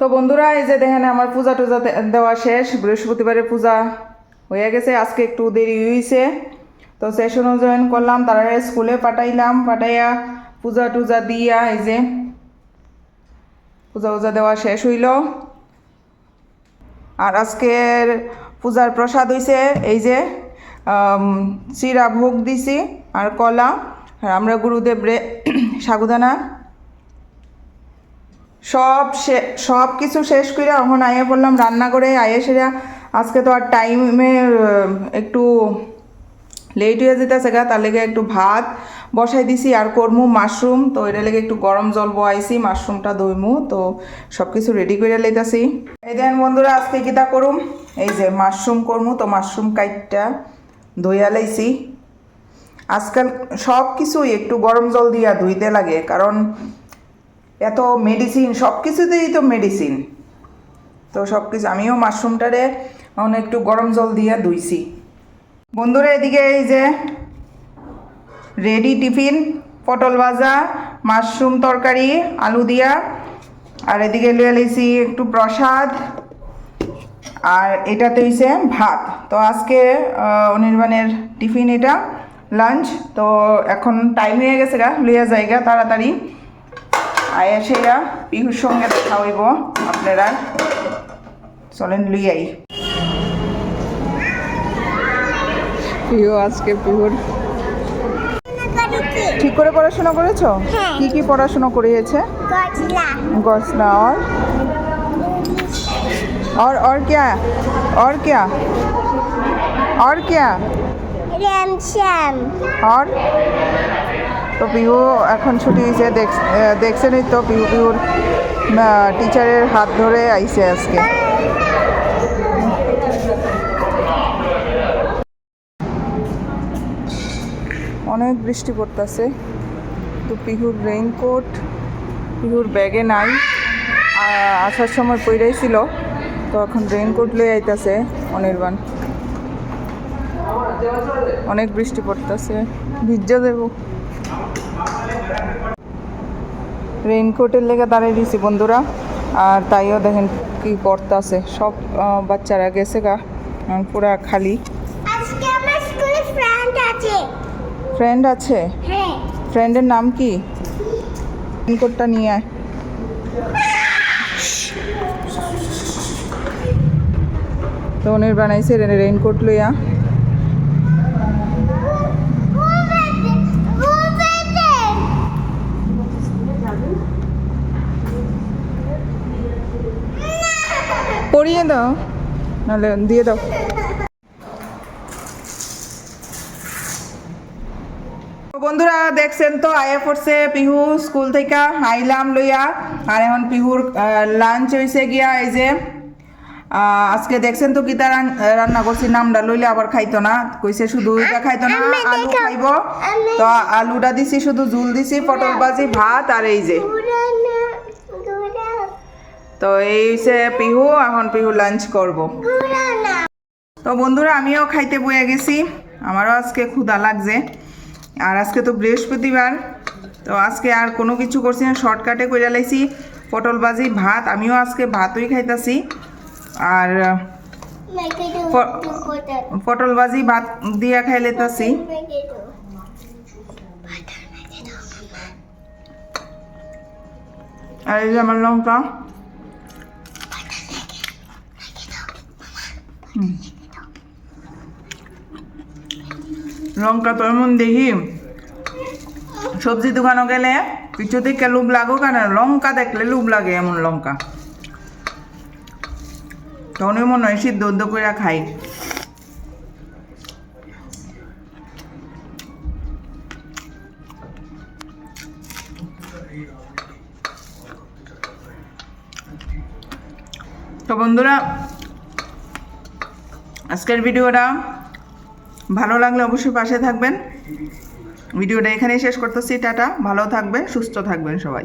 তো বন্ধুরা, এই যে দেখেন আমার পূজা টুজা দেওয়া শেষ। বৃহস্পতিবারের পূজা হয়ে গেছে। আজকে একটু দেরি হয়েছে তো সেশনও জয়েন করলাম তারা স্কুলে পাঠাইলাম, পাঠাইয়া পূজা টুজা দিয়া এই যে পূজা উজা দেওয়া শেষ হইল। আর আজকের পূজার প্রসাদ হইছে এই যে চিরা ভোগ দিছি আর কলা। আর আমরা গুরুদেবরে সাগুদানা সব সব কিছু শেষ করে এখন আইয়া বললাম রান্না করে আইয়া সেরা। আজকে তো আর টাইমে একটু লেট হয়ে যেতেছে গা, তার লেগে একটু ভাত বসাই দিছি আর করমু মাশরুম তো এটা লেগে একটু গরম জল বয়াইছি মাশরুমটা দইমু তো সব কিছু রেডি করে লইতাছি। এই দেন বন্ধুরা, আজকে কিতা করুম? এই যে মাশরুম করমু, তো মাশরুম কাইটটা ধুইয়া লাইছি। আজকাল সব কিছুই একটু গরম জল দিয়া ধুইতে লাগে, কারণ এত মেডিসিন সব কিছুতেই তো মেডিসিন তো সব কিছু আমিও মাশরুমটারে এখন একটু গরম জল দিয়ে ধুইছি। বন্ধুরা, এদিকে এই যে রেডি টিফিন পটল ভাজা, মাশরুম তরকারি, আলু দিয়া। আর এদিকে লিয়ে লিছি একটু প্রসাদ। আর এটাতে হইছে ভাত। তো আজকে অনির্বাণের টিফিন এটা লাঞ্চ তো এখন টাইম হয়ে গেছে গা, লইয়া জায়গা তাড়াতাড়ি। আয়া সেরা পিহুর সঙ্গে দেখা হইব আপনারা চলেন লইয়াই পিহু আজকে পিহুর ঠিক করে পড়াশোনা করেছো হ্যাঁ। কি কি পড়াশোনা করিয়েছে Godzilla. गौसला और और और क्या और क्या और क्या Ram Sham. और তো পিহু এখন ছুটি হয়েছে দেখছেনই তো পিহু পিহুর টিচারের হাত ধরে আইছে আজকে। অনেক বৃষ্টি পড়তেছে। তো পিহুর রেইনকোট পিহুর ব্যাগে নাই। আসার সময় পইরাইছিল, তো এখন রেইনকোট লয়ে আইতাছে অনির্বাণ। অনেক বৃষ্টি পড়তেছে। ভিজা দেব। রেইনকোটের লেগে দাঁড়িয়ে দিয়েছি বন্ধুরা। আর তাইও দেখেন কি করতেছে সব বাচ্চারা গেছে গা। পুরা খালি। ফ্রেন্ড আছে। ফ্রেন্ড আছে? হ্যাঁ। ফ্রেন্ডের নাম কি? রেইনকোটটা নিয়ে আয়। তো অনির বানাইছে রেইনকোট লইয়া। পরিয়ে দাও। নাহলে দিয়ে দাও। বন্ধুরা দেখছেন তো আয়া পড়ছে পিহু স্কুল থেকে। আইলাম লইয়া। আর এখন পিহুর লাঞ্চ হয়েছে গিয়া এই যে আজকে দেখছেন তো কিতা রান্না করছি নামটা লইলে আবার খাইতো না। কইছে শুধু ওইটা খাইতো না আলু। খাইব। তো আলুটা দিছি শুধু ঝুল দিছি পটল ভাজি ভাত আর এই যে। তো এই হচ্ছে পিহু, এখন পিহু লাঞ্চ করব। তো বন্ধুরা, আমিও খাইতে বয়ে গেছি। আমারও আজকে ক্ষুধা লাগছে। আর আজকে তো বৃহস্পতিবার, তো আজকে আর কোনো কিছু করছি না। শর্টকাটে করে লাইছি, পটল ভাজি, ভাত। আমিও আজকে ভাতই খাইতাছি। আর পটল ভাজি, ভাত দিয়া খাই লেতাছি। আর এই যে আমার লঙ্কা। লঙ্কা তো এমন দেখি। সবজি দোকানে গেলে কিছু থেকে লুব লাগো কেন লঙ্কা দেখলে লুব লাগে এমন লঙ্কা। তখনই মনে হয় সিদ্ধ উদ্ধ করে খাই। তো বন্ধুরা আজকের ভিডিওটা ভালো লাগলে অবশ্যই পাশে থাকবেন। ভিডিওটা এখানেই শেষ করতেছি, টাটা। ভালো থাকবেন, সুস্থ থাকবেন সবাই।